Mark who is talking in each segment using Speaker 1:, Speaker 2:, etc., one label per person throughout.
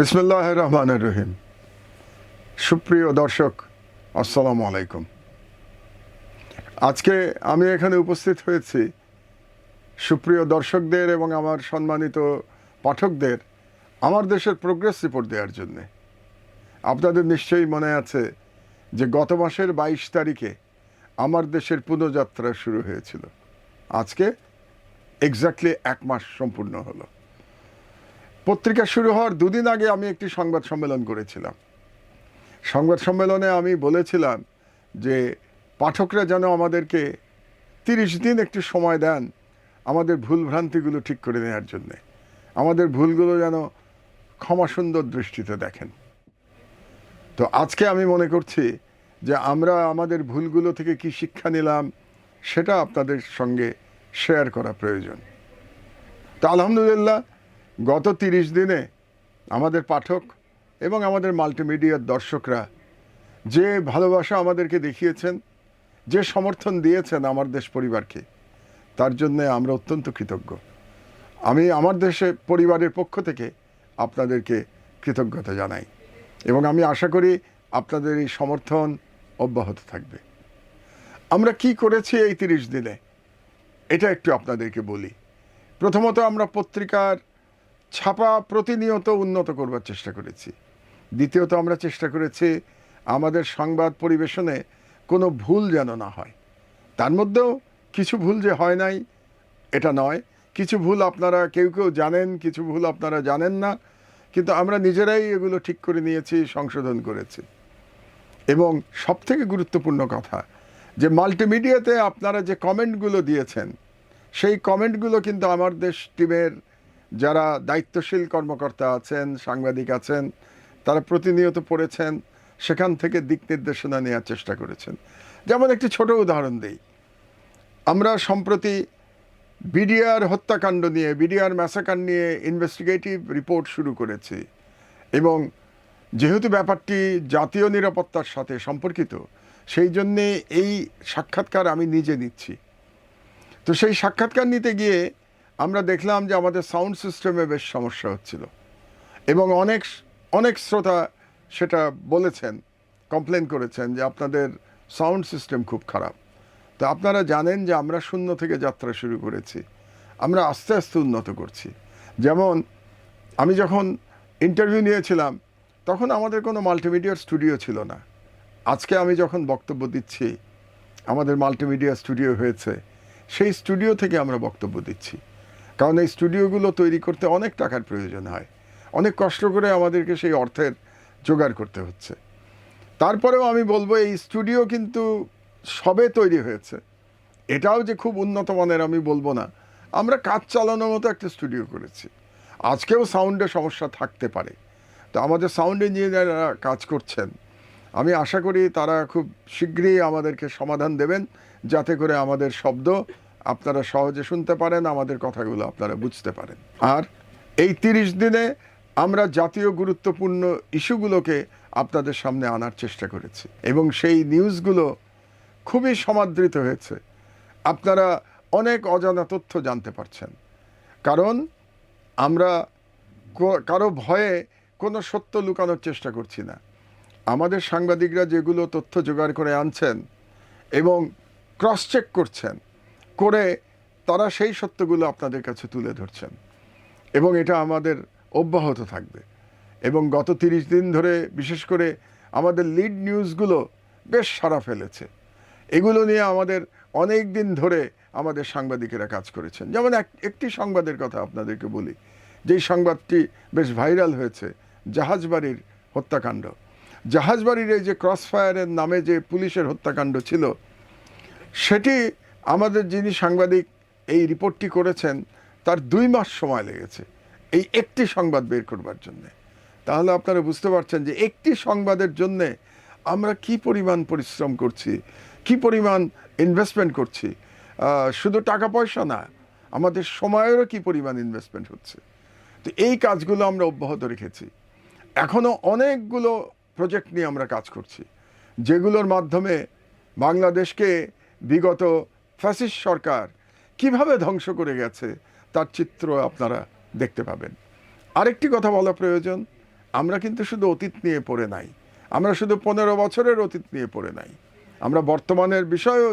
Speaker 1: বিসমুল্লাহ রহমান রহিম সুপ্রিয় দর্শক, আসসালামু আলাইকুম। আজকে আমি এখানে উপস্থিত হয়েছি সুপ্রিয় দর্শকদের এবং আমার সম্মানিত পাঠকদের আমার দেশের প্রোগ্রেস রিপোর্ট দেওয়ার জন্যে। আপনাদের নিশ্চয়ই মনে আছে যে গত মাসের বাইশ তারিখে আমার দেশের পুনঃযাত্রা শুরু হয়েছিল। আজকে এক্স্যাক্টলি এক মাস সম্পূর্ণ হলো। পত্রিকা শুরু হওয়ার দুদিন আগে আমি একটি সংবাদ সম্মেলন করেছিলাম। সংবাদ সম্মেলনে আমি বলেছিলাম যে, পাঠকরা যেন আমাদেরকে তিরিশ দিন একটু সময় দেন আমাদের ভুল ভ্রান্তিগুলো ঠিক করে নেওয়ার জন্যে। আমাদের ভুলগুলো যেন ক্ষমা সুন্দর দৃষ্টিতে দেখেন। তো আজকে আমি মনে করছি যে, আমরা আমাদের ভুলগুলো থেকে কি শিক্ষা নিলাম সেটা আপনাদের সঙ্গে শেয়ার করা প্রয়োজন। তো আলহামদুলিল্লাহ গত তিরিশ দিনে আমাদের পাঠক এবং আমাদের মাল্টিমিডিয়ার দর্শকরা যে ভালোবাসা আমাদেরকে দেখিয়েছেন, যে সমর্থন দিয়েছেন আমার দেশ পরিবারকে, তার জন্যে আমরা অত্যন্ত কৃতজ্ঞ। আমি আমার দেশে পরিবারের পক্ষ থেকে আপনাদেরকে কৃতজ্ঞতা জানাই এবং আমি আশা করি আপনাদের এই সমর্থন অব্যাহত থাকবে। আমরা কি করেছি এই তিরিশ দিনে? এটা একটু আপনাদেরকে বলি। প্রথমত আমরা পত্রিকার ছাপা প্রতিনিয়ত উন্নত করবার চেষ্টা করেছি। দ্বিতীয়ত আমরা চেষ্টা করেছি আমাদের সংবাদ পরিবেশনে কোনো ভুল যেন না হয়। তার মধ্যেও কিছু ভুল যে হয় নাই, এটা নয়। কিছু ভুল আপনারা কেউ কেউ জানেন, কিছু ভুল আপনারা জানেন না, কিন্তু আমরা নিজেরাই এগুলো ঠিক করে নিয়েছি, সংশোধন করেছি। এবং সবথেকে গুরুত্বপূর্ণ কথা, যে মাল্টিমিডিয়াতে আপনারা যে কমেন্টগুলো দিয়েছেন, সেই কমেন্টগুলো কিন্তু আমার দেশ টিমের যারা দায়িত্বশীল কর্মকর্তা আছেন, সাংবাদিক আছেন, তারা প্রতিনিয়ত পড়েছেন, সেখান থেকে দিক নির্দেশনা নেওয়ার চেষ্টা করেছেন। যেমন একটি ছোট উদাহরণ দিই। আমরা সম্প্রতি বিডিআর হত্যাকাণ্ড নিয়ে, বিডিআর ম্যাসাকার নিয়ে ইনভেস্টিগেটিভ রিপোর্ট শুরু করেছি এবং যেহেতু ব্যাপারটি জাতীয় নিরাপত্তার সাথে সম্পর্কিত, সেই জন্যে এই সাক্ষাৎকার আমি নিজে নিচ্ছি। তো সেই সাক্ষাৎকার নিতে গিয়ে আমরা দেখলাম যে আমাদের সাউন্ড সিস্টেমে বেশ সমস্যা হচ্ছিল। এবং অনেক অনেক শ্রোতা সেটা বলেছেন, কমপ্লেন করেছেন যে আপনাদের সাউন্ড সিস্টেম খুব খারাপ। তো আপনারা জানেন যে আমরা শূন্য থেকে যাত্রা শুরু করেছি। আমরা আস্তে আস্তে উন্নত করছি। যেমন, আমি যখন ইন্টারভিউ নিয়েছিলাম, তখন আমাদের কোনো মাল্টিমিডিয়ার স্টুডিও ছিল না। আজকে আমি যখন বক্তব্য দিচ্ছি, আমাদের মাল্টিমিডিয়া স্টুডিও হয়েছে, সেই স্টুডিও থেকে আমরা বক্তব্য দিচ্ছি। কারণ এই স্টুডিওগুলো তৈরি করতে অনেক টাকার প্রয়োজন হয়। অনেক কষ্ট করে আমাদেরকে সেই অর্থের জোগাড় করতে হচ্ছে। তারপরেও আমি বলব এই স্টুডিও কিন্তু সবে তৈরি হয়েছে। এটাও যে খুব উন্নত মানের আমি বলব না। আমরা কাজ চালানোর মতো একটা স্টুডিও করেছি। আজকেও সাউন্ডে সমস্যা থাকতে পারে। তো আমাদের সাউন্ড ইঞ্জিনিয়াররা কাজ করছেন। আমি আশা করি তারা খুব শীঘ্রই আমাদেরকে সমাধান দেবেন, যাতে করে আমাদের শব্দ আপনারা সহজে শুনতে পারেন, আমাদের কথাগুলো আপনারা বুঝতে পারেন। আর এই তিরিশ দিনে আমরা জাতীয় গুরুত্বপূর্ণ ইস্যুগুলোকে আপনাদের সামনে আনার চেষ্টা করেছি এবং সেই নিউজগুলো খুবই সমাদৃত হয়েছে। আপনারা অনেক অজানা তথ্য জানতে পারছেন। কারণ আমরা কারও ভয়ে কোনো সত্য লুকানোর চেষ্টা করছি না। আমাদের সাংবাদিকরা যেগুলো তথ্য জোগাড় করে আনছেন এবং ক্রস চেক করছেন করে তারা সেই সত্যগুলো আপনাদের কাছে তুলে ধরছেন। এবং এটা আমাদের অব্যাহত থাকবে। এবং গত তিরিশ দিন ধরে বিশেষ করে আমাদের লিড নিউজগুলো বেশ সারা ফেলেছে। এগুলো নিয়ে আমাদের অনেক দিন ধরে আমাদের সাংবাদিকেরা কাজ করেছেন। যেমন এক, একটি সংবাদের কথা আপনাদেরকে বলি। যেই সংবাদটি বেশ ভাইরাল হয়েছে, জাহাজবাড়ির হত্যাকাণ্ড। জাহাজবাড়ির এই যে ক্রসফায়ারের নামে যে পুলিশের হত্যাকাণ্ড ছিল, সেটি আমাদের যিনি সাংবাদিক এই রিপোর্টটি করেছেন, তার দুই মাস সময় লেগেছে এই একটি সংবাদ বের করবার জন্য। তাহলে আপনারা বুঝতে পারছেন যে একটি সংবাদের জন্যে আমরা কি পরিমাণ পরিশ্রম করছি, কি পরিমাণ ইনভেস্টমেন্ট করছি। শুধু টাকা পয়সা না, আমাদের সময়েরও কি পরিমাণ ইনভেস্টমেন্ট হচ্ছে। তো এই কাজগুলো আমরা অব্যাহত রেখেছি। এখনও অনেকগুলো প্রজেক্ট নিয়ে আমরা কাজ করছি, যেগুলোর মাধ্যমে বাংলাদেশকে বিগত ফ্যাসিস্ট সরকার কীভাবে ধ্বংস করে গেছে, তার চিত্র আপনারা দেখতে পাবেন। আরেকটি কথা বলা প্রয়োজন, আমরা কিন্তু শুধু অতীত নিয়ে পড়ে নাই, আমরা শুধু পনেরো বছরের অতীত নিয়ে পড়ে নাই। আমরা বর্তমানের বিষয়েও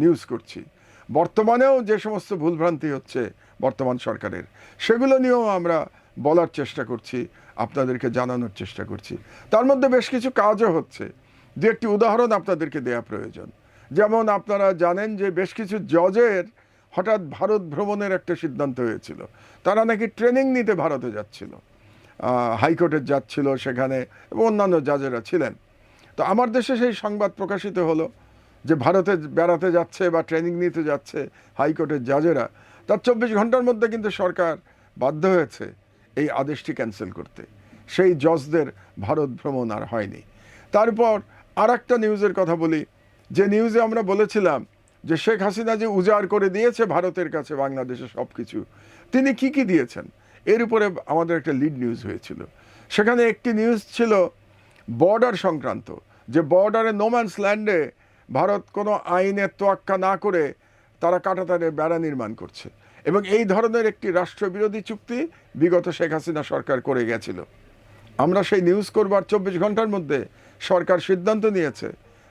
Speaker 1: নিউজ করছি, বর্তমানেও যে সমস্ত ভুলভ্রান্তি হচ্ছে বর্তমান সরকারের, সেগুলো নিয়েও আমরা বলার চেষ্টা করছি, আপনাদেরকে জানানোর চেষ্টা করছি। তার মধ্যে বেশ কিছু কাজও হচ্ছে। দু একটি উদাহরণ আপনাদেরকে দেয়া প্রয়োজন। যেমন আপনারা জানেন যে বেশ কিছু জজের হঠাৎ ভারত ভ্রমণের একটা সিদ্ধান্ত হয়েছিল। তারা নাকি ট্রেনিং নিতে ভারতে যাচ্ছিল। হাইকোর্টে যাচ্ছিল সেখানে এবং অন্যান্য জাজেরা ছিলেন। তো আমার দেশে সেই সংবাদ প্রকাশিত হলো যে ভারতে বেড়াতে যাচ্ছে বা ট্রেনিং নিতে যাচ্ছে হাইকোর্টের জাজেরা, তার চব্বিশ ঘণ্টার মধ্যে কিন্তু সরকার বাধ্য হয়েছে এই আদেশটি ক্যান্সেল করতে। সেই জজদের ভারত ভ্রমণ আর হয়নি। তারপর আর একটা নিউজের কথা বলি যে নিউজে আমরা বলেছিলাম যে শেখ হাসিনা যে উজাড় করে দিয়েছে ভারতের কাছে বাংলাদেশে সব কিছু তিনি কি কি দিয়েছেন? এর উপরে আমাদের একটা লিড নিউজ হয়েছিল। সেখানে একটি নিউজ ছিল বর্ডার সংক্রান্ত, যে বর্ডারে নোম্যান্স ল্যান্ডে ভারত কোনো আইনের তোয়াক্কা না করে তারা কাটাতারের বেড়া নির্মাণ করছে। এবং এই ধরনের একটি রাষ্ট্রবিরোধী চুক্তি বিগত শেখ হাসিনা সরকার করে গেছিল। আমরা সেই নিউজ করবার চব্বিশ ঘণ্টার মধ্যে সরকার সিদ্ধান্ত নিয়েছে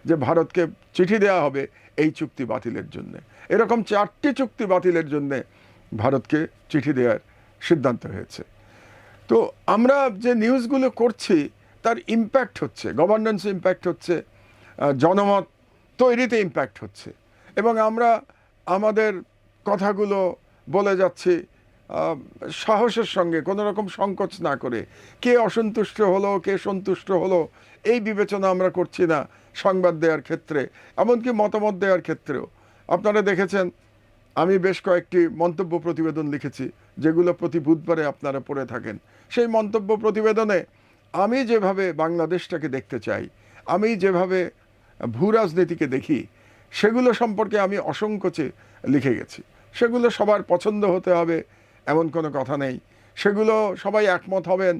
Speaker 1: যে ভারতকে চিঠি দেওয়া হবে এই চুক্তি বাতিলের জন্য। এরকম চারটি চুক্তি বাতিলের জন্য ভারতকে চিঠি দেওয়ার সিদ্ধান্ত হয়েছে। তো আমরা যে নিউজগুলো করছি, তার ইম্প্যাক্ট হচ্ছে গভর্নেন্স ইম্প্যাক্ট হচ্ছে জনমত তৈরিতে ইম্প্যাক্ট হচ্ছে। এবং আমরা আমাদের কথাগুলো বলে যাচ্ছি সাহসের সঙ্গে, কোনো রকম সংকোচ না করে, কে অসন্তুষ্ট হলো, কে সন্তুষ্ট হলো, এই বিবেচনা আমরা করছি না সংবাদ দেওয়ার ক্ষেত্রে, এমনকি মতামত দেওয়ার ক্ষেত্রেও। আপনারা দেখেছেন, আমি বেশ কয়েকটি মন্তব্য প্রতিবেদন লিখেছি, যেগুলো প্রতি বুধবারে আপনারা পড়ে থাকেন। সেই মন্তব্য প্রতিবেদনে আমি যেভাবে বাংলাদেশটাকে দেখতে চাই, আমি যেভাবে ভূ রাজনীতিকে দেখি, সেগুলো সম্পর্কে আমি অসংকোচে লিখে গেছি। সেগুলো সবার পছন্দ হতে হবে এমন কোনো কথা নেই। সেগুলো সবাই একমত হবেন,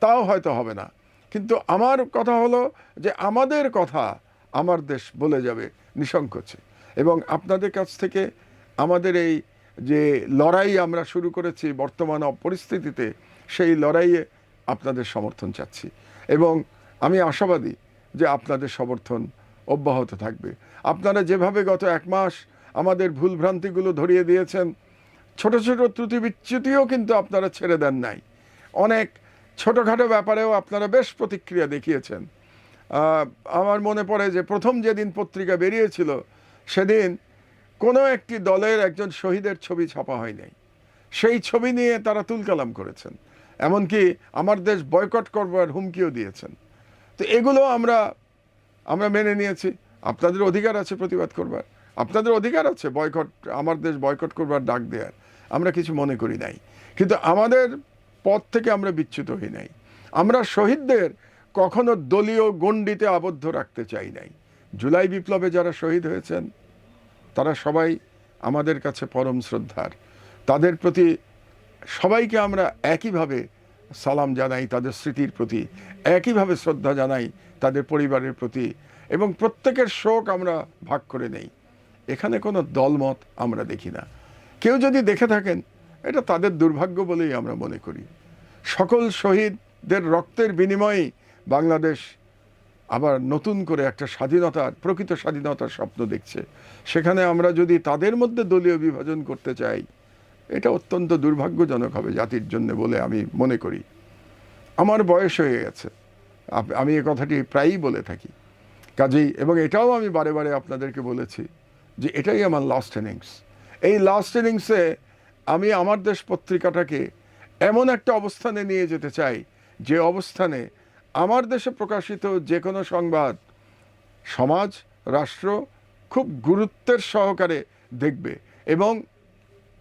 Speaker 1: তাও হয়তো হবে না। কিন্তু আমার কথা হলো যে আমাদের কথা আমার দেশ বলে যাবে নিঃসংকোচে। এবং আপনাদের কাছ থেকে আমাদের এই যে লড়াই আমরা শুরু করেছি বর্তমান পরিস্থিতিতে, সেই লড়াইয়ে আপনাদের সমর্থন চাচ্ছি। এবং আমি আশাবাদী যে আপনাদের সমর্থন অব্যাহত থাকবে। আপনারা যেভাবে গত এক মাস আমাদের ভুলভ্রান্তিগুলো ধরিয়ে দিয়েছেন ছোট ছোট ত্রুটি বিচ্যুতিও কিন্তু আপনারা ছেড়ে দেন নাই। অনেক ছোটোখাটো ব্যাপারেও আপনারা বেশ প্রতিক্রিয়া দেখিয়েছেন। আমার মনে পড়ে যে প্রথম যেদিন পত্রিকা বেরিয়েছিল, সেদিন কোনো একটি দলের একজন শহীদের ছবি ছাপা হয় নাই। সেই ছবি নিয়ে তারা তুলকালাম করেছেন। এমনকি আমার দেশ বয়কট করবার হুমকিও দিয়েছেন। তো এগুলো আমরা আমরা মেনে নিয়েছি। আপনাদের অধিকার আছে প্রতিবাদ করবার। আপনাদের অধিকার আছে বয়কট, আমার দেশ বয়কট করবার ডাক দেওয়ার আমরা কিছু মনে করি নাই। কিন্তু আমাদের পথ থেকে আমরা বিচ্যুত হই নাই। আমরা শহীদদের কখনো দলীয় গণ্ডিতে আবদ্ধ রাখতে চাই নাই। জুলাই বিপ্লবে যারা শহীদ হয়েছেন, তারা সবাই আমাদের কাছে পরম শ্রদ্ধার। তাদের প্রতি সবাইকে আমরা একইভাবে সালাম জানাই, তাদের স্মৃতির প্রতি একইভাবে শ্রদ্ধা জানাই, তাদের পরিবারের প্রতি এবং প্রত্যেকের শোক আমরা ভাগ করে নেই। এখানে কোনো দলমত আমরা দেখি না। কেউ যদি দেখে থাকেন, এটা তাদের দুর্ভাগ্য বলেই আমরা মনে করি। সকল শহীদদের রক্তের বিনিময়ে বাংলাদেশ আবার নতুন করে একটা স্বাধীনতার, প্রকৃত স্বাধীনতার স্বপ্ন দেখছে। সেখানে আমরা যদি তাদের মধ্যে দলীয় বিভাজন করতে চাই, এটা অত্যন্ত দুর্ভাগ্যজনক হবে জাতির জন্য বলে আমি মনে করি। আমার বয়স হয়ে গেছে। আমি এ কথাটি প্রায়ই বলে থাকি। কাজেই, এবং এটাও আমি বারে বারে আপনাদেরকে বলেছি যে এটাই আমার লাস্ট ইনিংস এই লাস্ট ইনিংসে আমি আমার দেশ পত্রিকাটাকে এমন একটা অবস্থানে নিয়ে যেতে চাই, যে অবস্থানে আমার দেশে প্রকাশিত যে কোনো সংবাদ সমাজ, রাষ্ট্র খুব গুরুত্বের সহকারে দেখবে এবং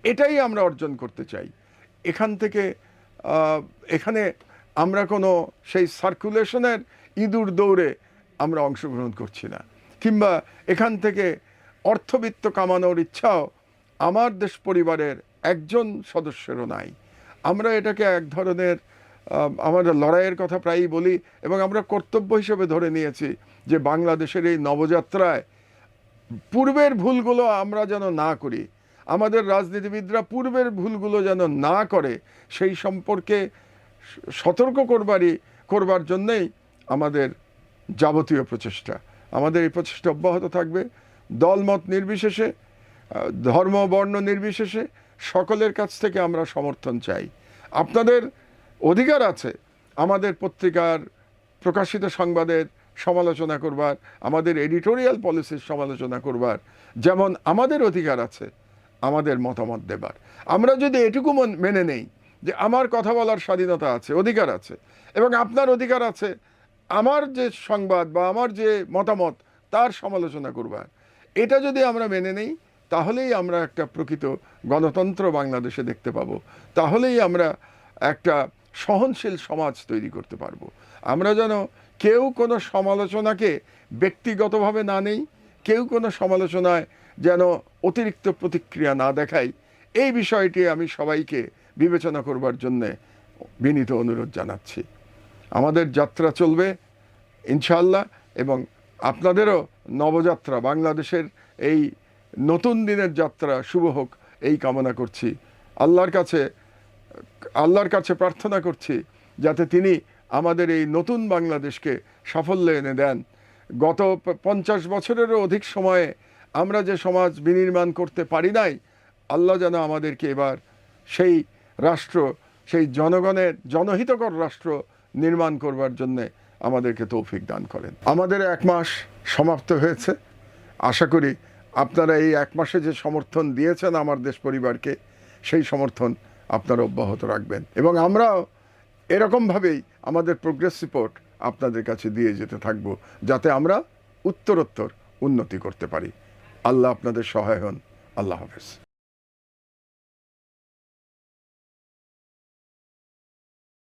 Speaker 1: এটাই আমরা অর্জন করতে চাই। এখান থেকে এখানে আমরা কোনো সেই সার্কুলেশনের ইঁদুর দৌড়ে আমরা অংশগ্রহণ করছি না, কিংবা এখান থেকে অর্থবিত্ত কামানোর ইচ্ছাও আমার দেশ পরিবারের একজন সদস্যেরও নাই। আমরা এটাকে এক ধরনের আমরা লড়াইয়ের কথা প্রায়ই বলি এবং আমরা কর্তব্য হিসেবে ধরে নিয়েছি যে বাংলাদেশের এই নবযাত্রায় পূর্বের ভুলগুলো আমরা যেন না করি, আমাদের রাজনীতিবিদরা পূর্বের ভুলগুলো যেন না করে, সেই সম্পর্কে সতর্ক করবারই, করবার জন্যেই আমাদের যাবতীয় প্রচেষ্টা। আমাদের এই প্রচেষ্টা অব্যাহত থাকবে। দলমত নির্বিশেষে ধর্ম, বর্ণ নির্বিশেষে সকলের কাছ থেকে আমরা সমর্থন চাই। আপনাদের অধিকার আছে আমাদের পত্রিকার প্রকাশিত সংবাদের সমালোচনা করবার, আমাদের এডিটোরিয়াল পলিসির সমালোচনা করবার, যেমন আমাদের অধিকার আছে, আমাদের মতামত দেবার। আমরা যদি এটুকু মন- নেই যে আমার কথা বলার স্বাধীনতা আছে, অধিকার আছে, এবং আপনার অধিকার আছে, আমার যে সংবাদ বা আমার যে মতামত, তার সমালোচনা করবার। এটা যদি আমরা মেনে নেই তাহলেই আমরা একটা প্রকৃত গণতন্ত্র বাংলাদেশে দেখতে পাবো। তাহলেই আমরা একটা সহনশীল সমাজ তৈরি করতে পারব। আমরা যেন কেউ কোনো সমালোচনাকে ব্যক্তিগতভাবে না নেই, কেউ কোনো সমালোচনায় যেন অতিরিক্ত প্রতিক্রিয়া না দেখাই। এই বিষয়টি আমি সবাইকে বিবেচনা করবার জন্যে বিনীত অনুরোধ জানাচ্ছি। আমাদের যাত্রা চলবে ইনশাল্লাহ এবং আপনাদেরও নবযাত্রা বাংলাদেশের এই নতুন দিনের যাত্রা, শুভ হোক, এই কামনা করছি। আল্লাহর কাছে আল্লাহর কাছে প্রার্থনা করছি যাতে তিনি আমাদের এই নতুন বাংলাদেশকে সাফল্য এনে দেন। গত পঞ্চাশ বছরেরও অধিক সময়ে আমরা যে সমাজ বিনির্মাণ করতে পারি নাই, আল্লাহ যেন আমাদেরকে এবার সেই রাষ্ট্র, সেই জনগণের জনহিতকর রাষ্ট্র নির্মাণ করবার জন্যে আমাদেরকে তৌফিক দান করেন। আমাদের এক মাস সমাপ্ত হয়েছে। আশা করি আপনারা এই এক মাসে যে সমর্থন দিয়েছেন আমার দেশ পরিবারকে, সেই সমর্থন আপনারা অব্যাহত রাখবেন। এবং আমরাও এরকমভাবেই আমাদের প্রোগ্রেস রিপোর্ট আপনাদের কাছে দিয়ে যেতে থাকব, যাতে আমরা উত্তরোত্তর উন্নতি করতে পারি। আল্লাহ আপনাদের সহায় হন। আল্লাহ হাফেজ।